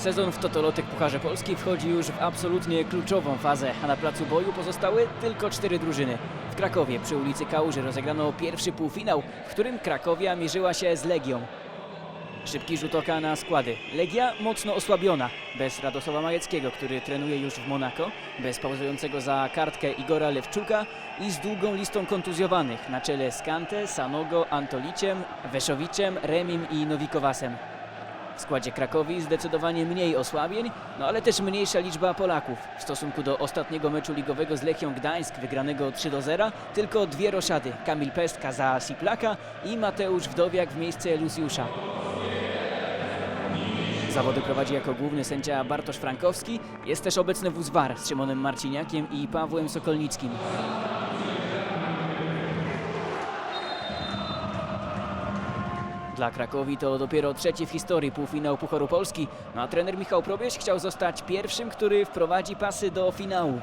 Sezon w Totolotek Pucharze Polski wchodzi już w absolutnie kluczową fazę, a na placu boju pozostały tylko cztery drużyny. W Krakowie przy ulicy Kałuży rozegrano pierwszy półfinał, w którym Krakowia mierzyła się z Legią. Szybki rzut oka na składy. Legia mocno osłabiona, bez Radosława Majeckiego, który trenuje już w Monako, bez pauzującego za kartkę Igora Lewczuka i z długą listą kontuzjowanych na czele z Kante, Sanogo, Antoliciem, Weszowiczem, Remim i Nowikowasem. W składzie Krakowi zdecydowanie mniej osłabień, no ale też mniejsza liczba Polaków. W stosunku do ostatniego meczu ligowego z Lechią Gdańsk wygranego 3 do 0, tylko dwie roszady. Kamil Pestka za Siplaka i Mateusz Wdowiak w miejsce Lucjusza. Zawody prowadzi jako główny sędzia Bartosz Frankowski. Jest też obecny wóz VAR z Szymonem Marciniakiem i Pawłem Sokolnickim. Dla Krakowi to dopiero trzeci w historii półfinał Pucharu Polski, no a trener Michał Probierz chciał zostać pierwszym, który wprowadzi pasy do finału.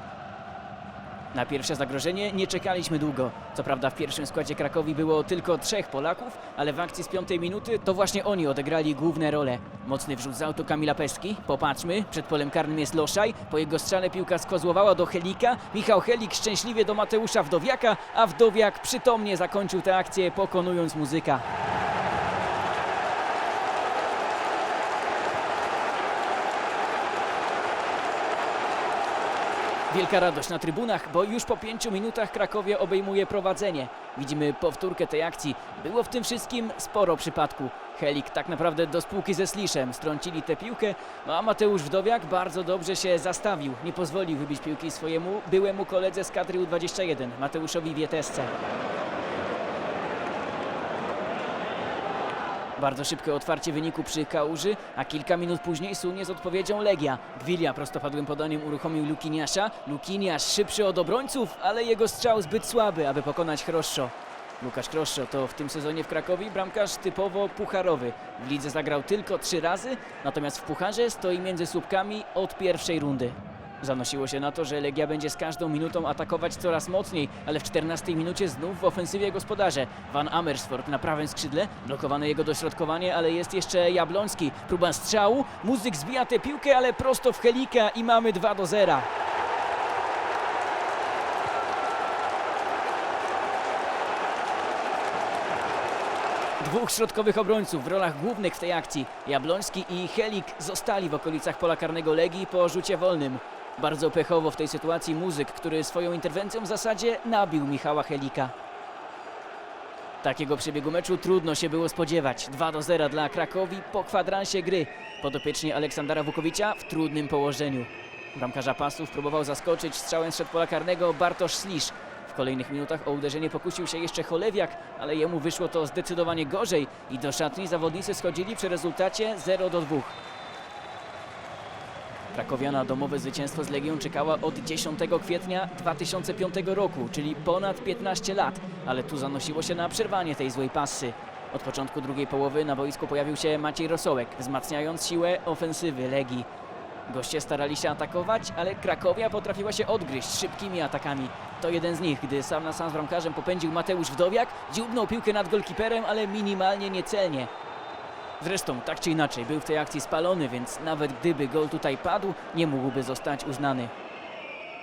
Na pierwsze zagrożenie nie czekaliśmy długo. Co prawda w pierwszym składzie Krakowi było tylko trzech Polaków, ale w akcji z piątej minuty to właśnie oni odegrali główne role. Mocny wrzut z autu Kamila Pestki. Popatrzmy, przed polem karnym jest Loszaj. Po jego strzale piłka skozłowała do Helika. Michał Helik szczęśliwie do Mateusza Wdowiaka, a Wdowiak przytomnie zakończył tę akcję pokonując muzyka. Wielka radość na trybunach, bo już po pięciu minutach Krakowie obejmuje prowadzenie. Widzimy powtórkę tej akcji. Było w tym wszystkim sporo przypadku. Helik tak naprawdę do spółki ze Sliszem strącili tę piłkę, no a Mateusz Wdowiak bardzo dobrze się zastawił. Nie pozwolił wybić piłki swojemu byłemu koledze z kadry U21, Mateuszowi Wietesce. Bardzo szybkie otwarcie wyniku przy Kałuży, a kilka minut później sunie z odpowiedzią Legia. Gwilia prostopadłym podaniem uruchomił Lukiniasza. Lukiniasz szybszy od obrońców, ale jego strzał zbyt słaby, aby pokonać Chroszo. Łukasz Chroszo to w tym sezonie w Krakowie bramkarz typowo pucharowy. W lidze zagrał tylko trzy razy, natomiast w pucharze stoi między słupkami od pierwszej rundy. Zanosiło się na to, że Legia będzie z każdą minutą atakować coraz mocniej, ale w 14 minucie znów w ofensywie gospodarze. Van Amersfoort na prawym skrzydle, blokowane jego dośrodkowanie, ale jest jeszcze Jabloński. Próba strzału, muzyk zbija tę piłkę, ale prosto w Helika i mamy 2 do 0. Dwóch środkowych obrońców w rolach głównych w tej akcji. Jabloński i Helik zostali w okolicach pola karnego Legii po rzucie wolnym. Bardzo pechowo w tej sytuacji muzyk, który swoją interwencją w zasadzie nabił Michała Helika. Takiego przebiegu meczu trudno się było spodziewać. 2 do 0 dla Krakowi po kwadransie gry. Podopieczni Aleksandra Wukowicza w trudnym położeniu. Bramkarza pasów próbował zaskoczyć strzałem z pola karnego Bartosz Slisz. W kolejnych minutach o uderzenie pokusił się jeszcze Cholewiak, ale jemu wyszło to zdecydowanie gorzej i do szatni zawodnicy schodzili przy rezultacie 0 do 2. Krakowiana na domowe zwycięstwo z Legią czekała od 10 kwietnia 2005 roku, czyli ponad 15 lat, ale tu zanosiło się na przerwanie tej złej passy. Od początku drugiej połowy na boisku pojawił się Maciej Rosołek, wzmacniając siłę ofensywy Legii. Goście starali się atakować, ale Krakowia potrafiła się odgryźć szybkimi atakami. To jeden z nich, gdy sam na sam z bramkarzem popędził Mateusz Wdowiak, dziubnął piłkę nad golkiperem, ale minimalnie niecelnie. Zresztą, tak czy inaczej, był w tej akcji spalony, więc nawet gdyby gol tutaj padł, nie mógłby zostać uznany.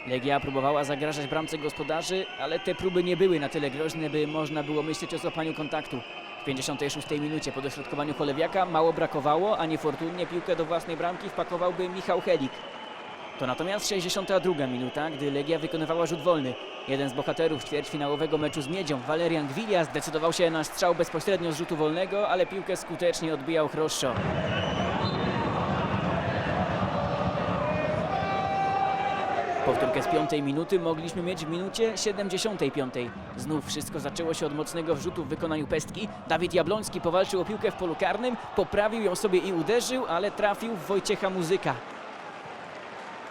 Legia próbowała zagrażać bramce gospodarzy, ale te próby nie były na tyle groźne, by można było myśleć o złapaniu kontaktu. W 56 minucie po dośrodkowaniu Cholewiaka mało brakowało, a niefortunnie piłkę do własnej bramki wpakowałby Michał Helik. To natomiast 62 minuta, gdy Legia wykonywała rzut wolny. Jeden z bohaterów ćwierćfinałowego meczu z Miedzią, Valerian Gwilia, zdecydował się na strzał bezpośrednio z rzutu wolnego, ale piłkę skutecznie odbijał Chroszo. Powtórkę z piątej minuty mogliśmy mieć w minucie 75. Znów wszystko zaczęło się od mocnego wrzutu w wykonaniu pestki. Dawid Jabloński powalczył o piłkę w polu karnym, poprawił ją sobie i uderzył, ale trafił w Wojciecha Muzyka.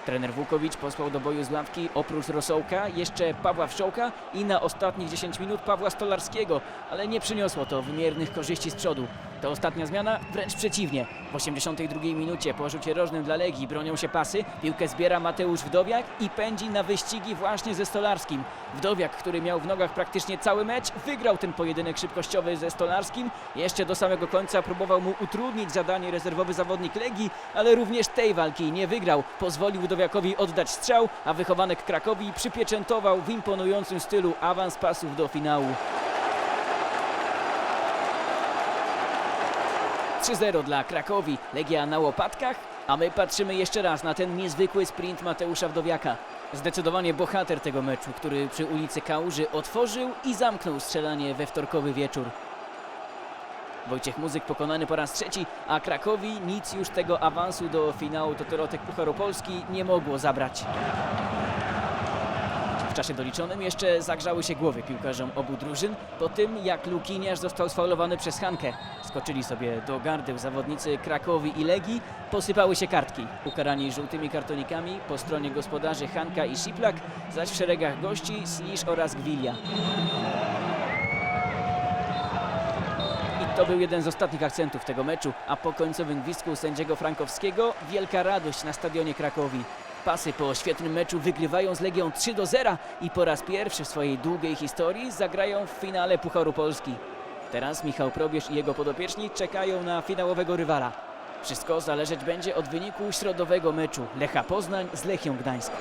Trener Wukowicz posłał do boju z ławki oprócz Rosołka jeszcze Pawła Wszołka i na ostatnich 10 minut Pawła Stolarskiego, ale nie przyniosło to wymiernych korzyści z przodu. To ostatnia zmiana, wręcz przeciwnie. W 82 minucie po rzucie rożnym dla Legii bronią się pasy, piłkę zbiera Mateusz Wdowiak i pędzi na wyścigi właśnie ze Stolarskim. Wdowiak, który miał w nogach praktycznie cały mecz, wygrał ten pojedynek szybkościowy ze Stolarskim. Jeszcze do samego końca próbował mu utrudnić zadanie rezerwowy zawodnik Legii, ale również tej walki nie wygrał. Pozwolił Wdowiakowi oddać strzał, a wychowanek Krakowi przypieczętował w imponującym stylu awans pasów do finału. 3-0 dla Krakowi, Legia na łopatkach, a my patrzymy jeszcze raz na ten niezwykły sprint Mateusza Wdowiaka. Zdecydowanie bohater tego meczu, który przy ulicy Kałuży otworzył i zamknął strzelanie we wtorkowy wieczór. Wojciech Muzyk pokonany po raz trzeci, a Krakowi nic już tego awansu do finału Totorotek Pucharu Polski nie mogło zabrać. W czasie doliczonym jeszcze zagrzały się głowy piłkarzom obu drużyn po tym, jak Lukiniarz został sfaulowany przez Hankę. Skoczyli sobie do gardeł zawodnicy Krakowi i Legii, posypały się kartki. Ukarani żółtymi kartonikami po stronie gospodarzy Hanka i Siplak, zaś w szeregach gości Slisz oraz Gwilia. To był jeden z ostatnich akcentów tego meczu, a po końcowym gwizdku sędziego Frankowskiego wielka radość na stadionie Krakowi. Pasy po świetnym meczu wygrywają z Legią 3 do 0 i po raz pierwszy w swojej długiej historii zagrają w finale Pucharu Polski. Teraz Michał Probierz i jego podopieczni czekają na finałowego rywala. Wszystko zależeć będzie od wyniku środowego meczu Lecha Poznań z Lechią Gdańsk.